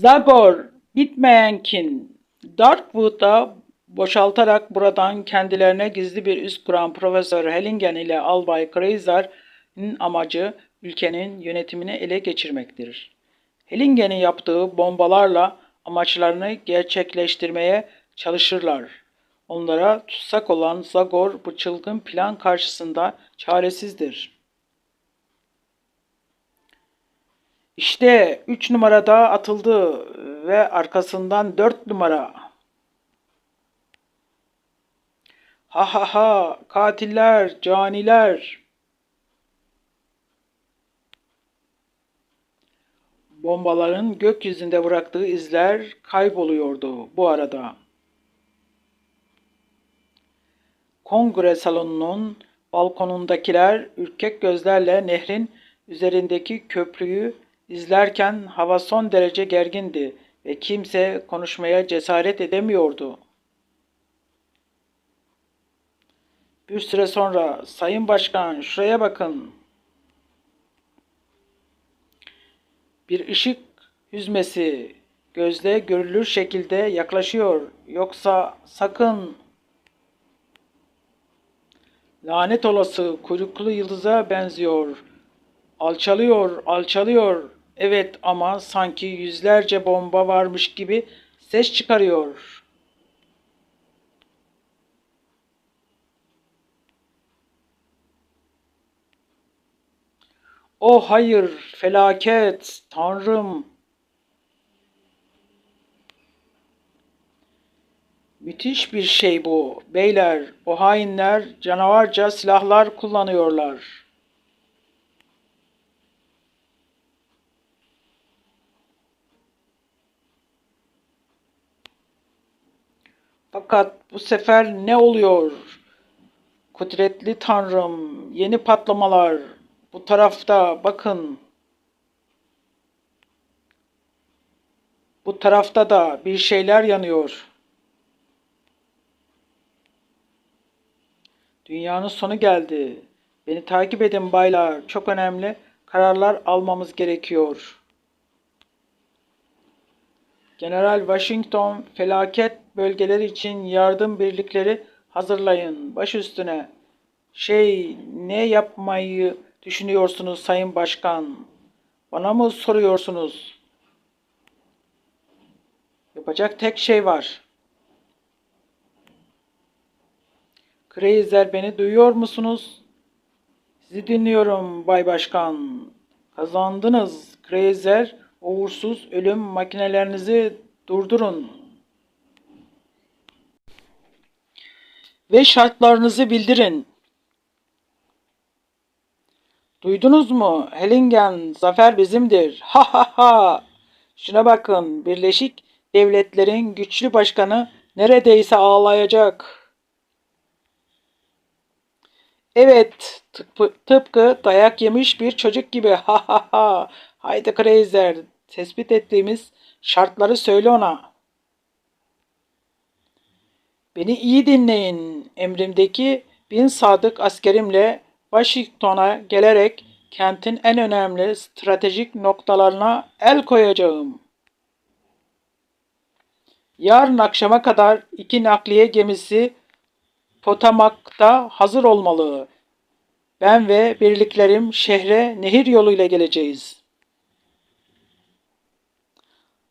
Zagor, bitmeyen kin. Darkwood'da boşaltarak buradan kendilerine gizli bir üs kuran Profesör Hellingen ile Albay Kreiser'in amacı ülkenin yönetimini ele geçirmektir. Hellingen'in yaptığı bombalarla amaçlarını gerçekleştirmeye çalışırlar. Onlara tutsak olan Zagor bu çılgın plan karşısında çaresizdir. İşte 3 numarada atıldı ve arkasından 4 numara. Ha ha ha katiller, caniler. Bombaların gökyüzünde bıraktığı izler kayboluyordu bu arada. Kongre salonunun balkonundakiler ürkek gözlerle nehrin üzerindeki köprüyü izlerken hava son derece gergindi ve kimse konuşmaya cesaret edemiyordu. Bir süre sonra Sayın Başkan şuraya bakın. Bir ışık hüzmesi gözle görülür şekilde yaklaşıyor. Yoksa sakın lanet olası kuyruklu yıldıza benziyor. Alçalıyor, alçalıyor. Evet ama sanki yüzlerce bomba varmış gibi ses çıkarıyor. Oh hayır, felaket, Tanrım. Müthiş bir şey bu. Beyler, bu hainler canavarca silahlar kullanıyorlar. Fakat bu sefer ne oluyor? Kudretli Tanrım, yeni patlamalar. Bu tarafta bakın. Bu tarafta da bir şeyler yanıyor. Dünyanın sonu geldi. Beni takip edin baylar. Çok önemli kararlar almamız gerekiyor. General Washington felaket bölgeleri için yardım birlikleri hazırlayın. Baş üstüne. Şey, ne yapmayı düşünüyorsunuz Sayın Başkan? Bana mı soruyorsunuz? Yapacak tek şey var. Kreiser beni duyuyor musunuz? Sizi dinliyorum Bay Başkan. Kazandınız. Kreiser, uğursuz ölüm makinelerinizi durdurun. Ve şartlarınızı bildirin. Duydunuz mu? Hellingen, zafer bizimdir. Ha ha ha. Şuna bakın, Birleşik Devletler'in güçlü başkanı neredeyse ağlayacak. Evet, tıpkı, tıpkı dayak yemiş bir çocuk gibi. Ha ha ha. Haydi Kreiser, tespit ettiğimiz şartları söyle ona. Beni iyi dinleyin. Emrimdeki bin sadık askerimle Washington'a gelerek kentin en önemli stratejik noktalarına el koyacağım. Yarın akşama kadar iki nakliye gemisi Potamac'ta hazır olmalı. Ben ve birliklerim şehre nehir yoluyla geleceğiz.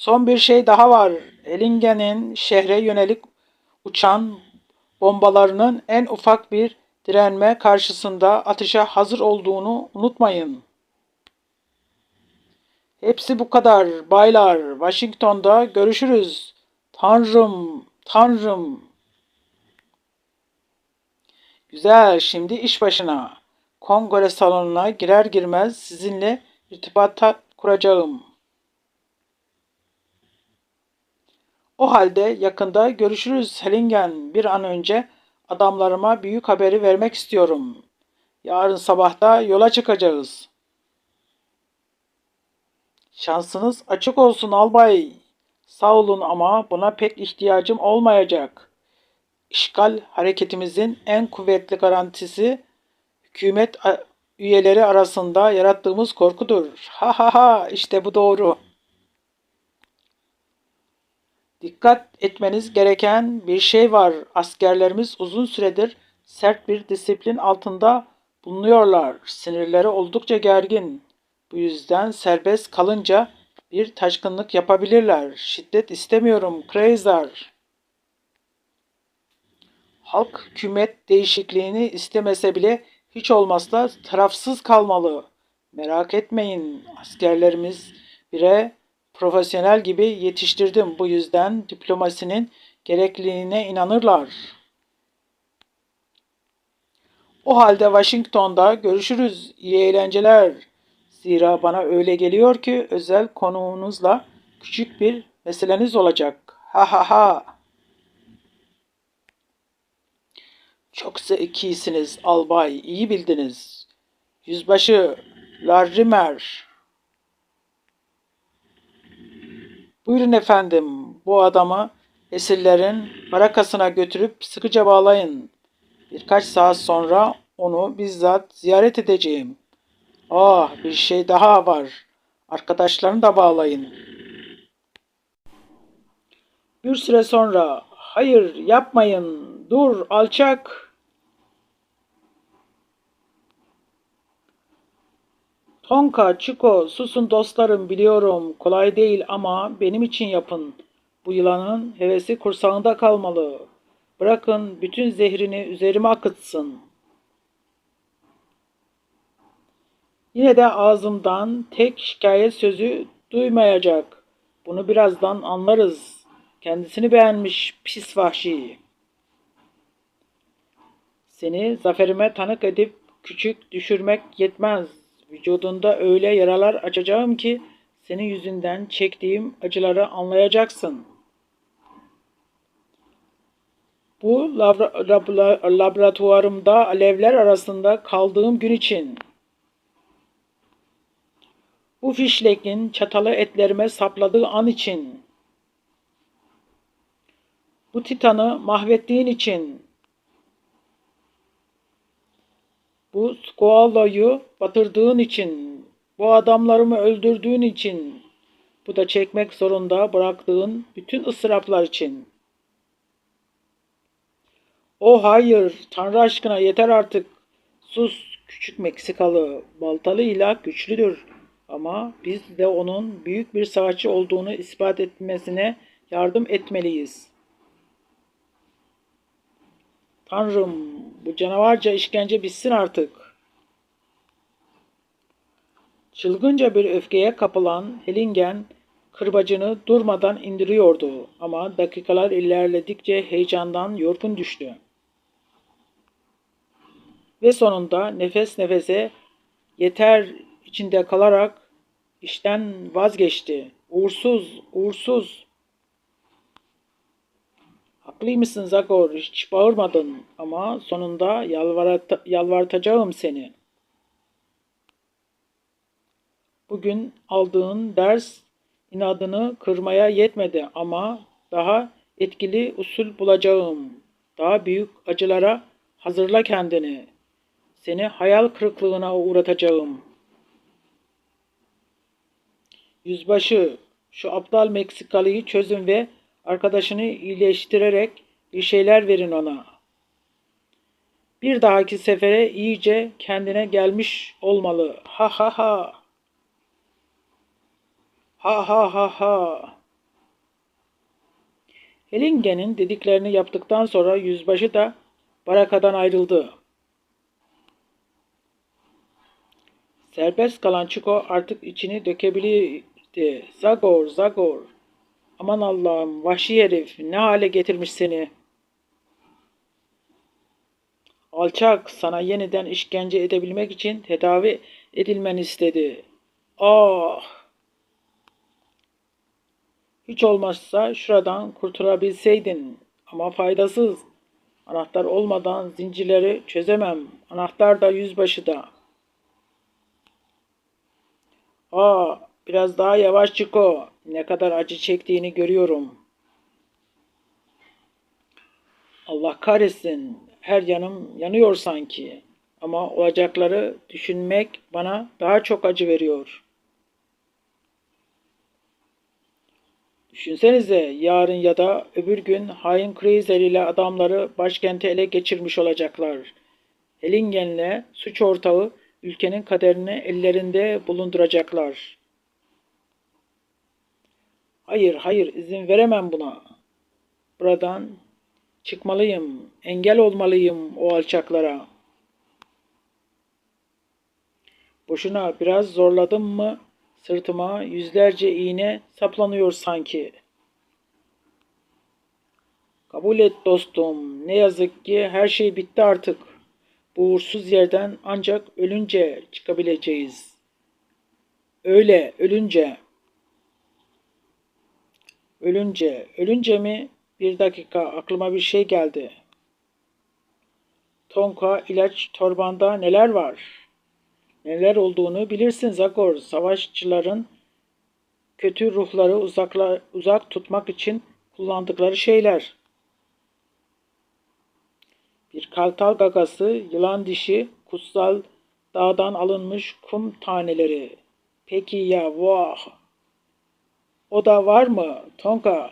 Son bir şey daha var. Ellingen'in şehre yönelik uçan bombalarının en ufak bir direnme karşısında atışa hazır olduğunu unutmayın. Hepsi bu kadar baylar. Washington'da görüşürüz. Tanrım, Tanrım. Güzel, şimdi iş başına. Kongre salonuna girer girmez sizinle irtibata kuracağım. O halde yakında görüşürüz Hellingen. Bir an önce adamlarıma büyük haberi vermek istiyorum. Yarın sabahta yola çıkacağız. Şansınız açık olsun albay. Sağ olun ama buna pek ihtiyacım olmayacak. İşgal hareketimizin en kuvvetli garantisi hükümet üyeleri arasında yarattığımız korkudur. Ha ha ha işte bu doğru. Dikkat etmeniz gereken bir şey var. Askerlerimiz uzun süredir sert bir disiplin altında bulunuyorlar. Sinirleri oldukça gergin. Bu yüzden serbest kalınca bir taşkınlık yapabilirler. Şiddet istemiyorum, Kreiser. Halk hükümet değişikliğini istemese bile hiç olmazsa tarafsız kalmalı. Merak etmeyin, askerlerimiz bire profesyonel gibi yetiştirdim. Bu yüzden diplomasinin gerekliliğine inanırlar. O halde Washington'da görüşürüz. İyi eğlenceler. Zira bana öyle geliyor ki özel konuğunuzla küçük bir meseleniz olacak. Ha ha ha. Çok zekisiniz albay, iyi bildiniz. Yüzbaşı Larimer. Buyurun efendim, bu adamı esirlerin barakasına götürüp sıkıca bağlayın. Birkaç saat sonra onu bizzat ziyaret edeceğim. Ah, bir şey daha var. Arkadaşlarını da bağlayın. Bir süre sonra, hayır yapmayın, dur alçak. Tonka, Çiko, susun dostlarım biliyorum kolay değil ama benim için yapın. Bu yılanın hevesi kursağında kalmalı. Bırakın bütün zehrini üzerime akıtsın. Yine de ağzımdan tek şikayet sözü duymayacak. Bunu birazdan anlarız. Kendisini beğenmiş pis vahşi. Seni zaferime tanık edip küçük düşürmek yetmez. Vücudunda öyle yaralar açacağım ki senin yüzünden çektiğim acıları anlayacaksın. Bu laboratuvarımda alevler arasında kaldığım gün için. Bu fişlekin çatalı etlerime sapladığı an için. Bu titanı mahvettiğin için. Bu Squalla'yı batırdığın için, bu adamlarımı öldürdüğün için, bu da çekmek zorunda bıraktığın bütün ıstıraplar için. O hayır, Tanrı aşkına yeter artık. Sus, küçük Meksikalı, baltalı ilah güçlüdür. Ama biz de onun büyük bir savaşçı olduğunu ispat etmesine yardım etmeliyiz. Tanrım, bu canavarca işkence bitsin artık. Çılgınca bir öfkeye kapılan Hellingen kırbacını durmadan indiriyordu ama dakikalar ilerledikçe heyecandan yorgun düştü. Ve sonunda nefes nefese yeter içinde kalarak işten vazgeçti. Uğursuz, uğursuz. Haklıymışsın Zagor, hiç bağırmadın ama sonunda yalvarat yalvartacağım seni. Bugün aldığın ders inadını kırmaya yetmedi ama daha etkili usul bulacağım. Daha büyük acılara hazırla kendini. Seni hayal kırıklığına uğratacağım. Yüzbaşı, şu aptal Meksikalıyı çözün ve arkadaşını iyileştirerek bir şeyler verin ona. Bir dahaki sefere iyice kendine gelmiş olmalı. Ha ha ha. Ha ha ha ha. Helingen'in dediklerini yaptıktan sonra yüzbaşı da barakadan ayrıldı. Serbest kalan Çiko artık içini dökebilirdi. Zagor, Zagor. Aman Allah'ım, vahşi herif, ne hale getirmiş seni. Alçak, sana yeniden işkence edebilmek için tedavi edilmeni istedi. Ah! Hiç olmazsa şuradan kurtulabilseydin ama faydasız. Anahtar olmadan zincirleri çözemem. Anahtar da yüzbaşı da. Aa, biraz daha yavaş Çiko. Ne kadar acı çektiğini görüyorum. Allah kahretsin. Her yanım yanıyor sanki. Ama olacakları düşünmek bana daha çok acı veriyor.'' Düşünsenize yarın ya da öbür gün hain Chrysler ile adamları başkenti ele geçirmiş olacaklar. Hellingen'le suç ortağı ülkenin kaderini ellerinde bulunduracaklar. Hayır, hayır izin veremem buna. Buradan çıkmalıyım, engel olmalıyım o alçaklara. Boşuna biraz zorladım mı sırtıma yüzlerce iğne saplanıyor sanki. Kabul et dostum, ne yazık ki her şey bitti artık. Bu uğursuz yerden ancak ölünce çıkabileceğiz. Öyle, ölünce. Ölünce, ölünce mi? Bir dakika, aklıma bir şey geldi. Tonka, ilaç torbanda neler var? Neler olduğunu bilirsin Zagor. Savaşçıların kötü ruhları uzakla, uzak tutmak için kullandıkları şeyler. Bir kartal gagası, yılan dişi, kutsal dağdan alınmış kum taneleri. Peki ya vah! O da var mı Tonka?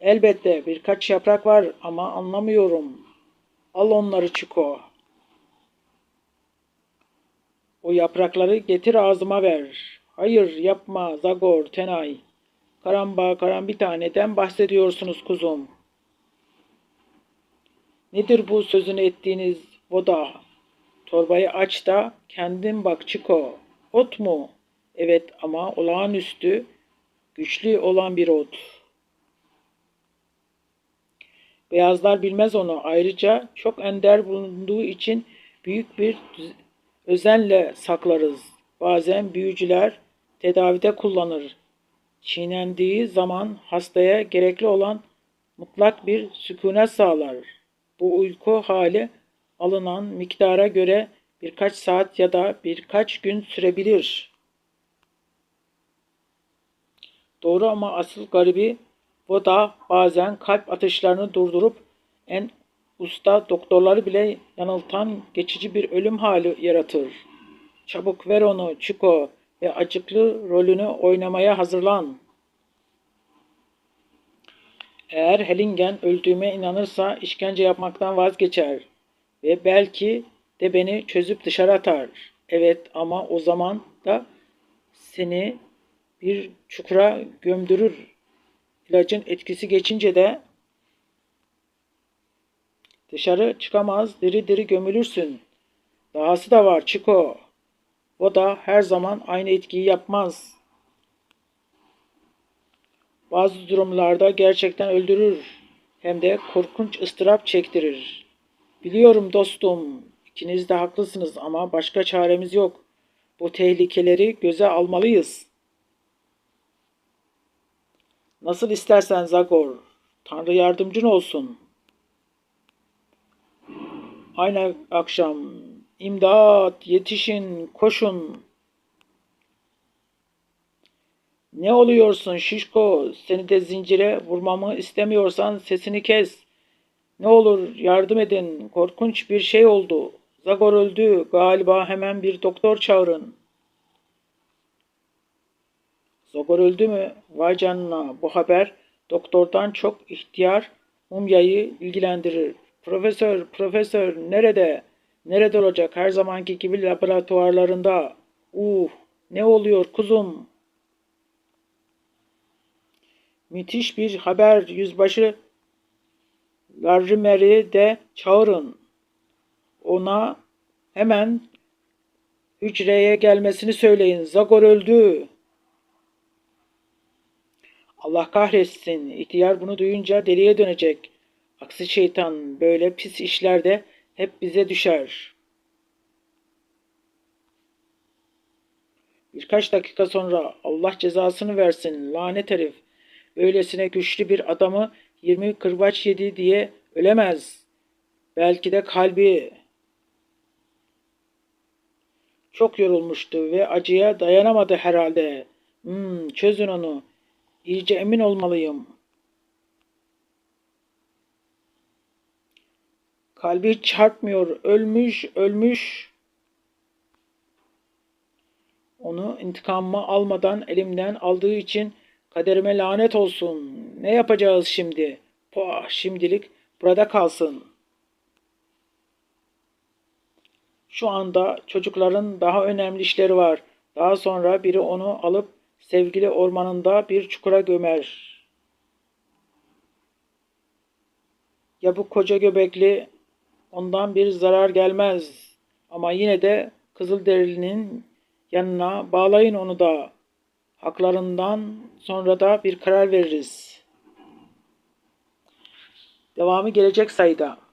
Elbette birkaç yaprak var ama anlamıyorum. Al onları Çiko. O yaprakları getir ağzıma ver. Hayır yapma Zagor, Tenay. Karamba karan bir taneden bahsediyorsunuz kuzum. Nedir bu sözünü ettiğiniz voda? Torbayı aç da kendin bak Çiko. Ot mu? Evet ama olağanüstü, güçlü olan bir ot. Beyazlar bilmez onu. Ayrıca çok ender bulunduğu için büyük bir özenle saklarız. Bazen büyücüler tedavide kullanır. Çiğnendiği zaman hastaya gerekli olan mutlak bir sükunet sağlar. Bu uyku hali alınan miktara göre birkaç saat ya da birkaç gün sürebilir. Doğru ama asıl garibi bu da bazen kalp atışlarını durdurup en usta doktorları bile yanıltan geçici bir ölüm hali yaratır. Çabuk ver onu Chico ve acıklı rolünü oynamaya hazırlan. Eğer Hellingen öldüğüme inanırsa işkence yapmaktan vazgeçer ve belki de beni çözüp dışarı atar. Evet ama o zaman da seni bir çukura gömdürür. İlacın etkisi geçince de dışarı çıkamaz, diri diri gömülürsün. Dahası da var Çiko. O da her zaman aynı etkiyi yapmaz. Bazı durumlarda gerçekten öldürür. Hem de korkunç ıstırap çektirir. Biliyorum dostum, ikiniz de haklısınız ama başka çaremiz yok. Bu tehlikeleri göze almalıyız. Nasıl istersen Zagor, Tanrı yardımcın olsun. Aynı akşam, imdat, yetişin, koşun. Ne oluyorsun şişko? Seni de zincire vurmamı istemiyorsan sesini kes. Ne olur yardım edin. Korkunç bir şey oldu. Zagor öldü. Galiba hemen bir doktor çağırın. Zagor öldü mü? Vay canına. Bu haber doktordan çok ihtiyar mumyayı ilgilendirir. Profesör, profesör nerede? Nerede olacak? Her zamanki gibi laboratuvarlarında. Uh, ne oluyor kuzum? Müthiş bir haber yüzbaşı Larrimer'i de çağırın. Ona hemen hücreye gelmesini söyleyin. Zagor öldü. Allah kahretsin. İhtiyar bunu duyunca deliye dönecek. Aksi şeytan böyle pis işlerde hep bize düşer. Birkaç dakika sonra Allah cezasını versin lanet herif. Öylesine güçlü bir adamı yirmi kırbaç yedi diye ölemez. Belki de kalbi çok yorulmuştu ve acıya dayanamadı herhalde. Hmm, çözün onu. İyice emin olmalıyım. Kalbi çarpmıyor. Ölmüş, ölmüş. Onu intikamımı almadan elimden aldığı için Kaderime lanet olsun. Ne yapacağız şimdi? Poh, şimdilik burada kalsın. Şu anda çocukların daha önemli işleri var. Daha sonra biri onu alıp sevgili ormanında bir çukura gömer. Ya bu koca göbekli ondan bir zarar gelmez. Ama yine de Kızılderili'nin yanına bağlayın onu da. Haklarından sonra da bir karar veririz. Devamı gelecek sayıda.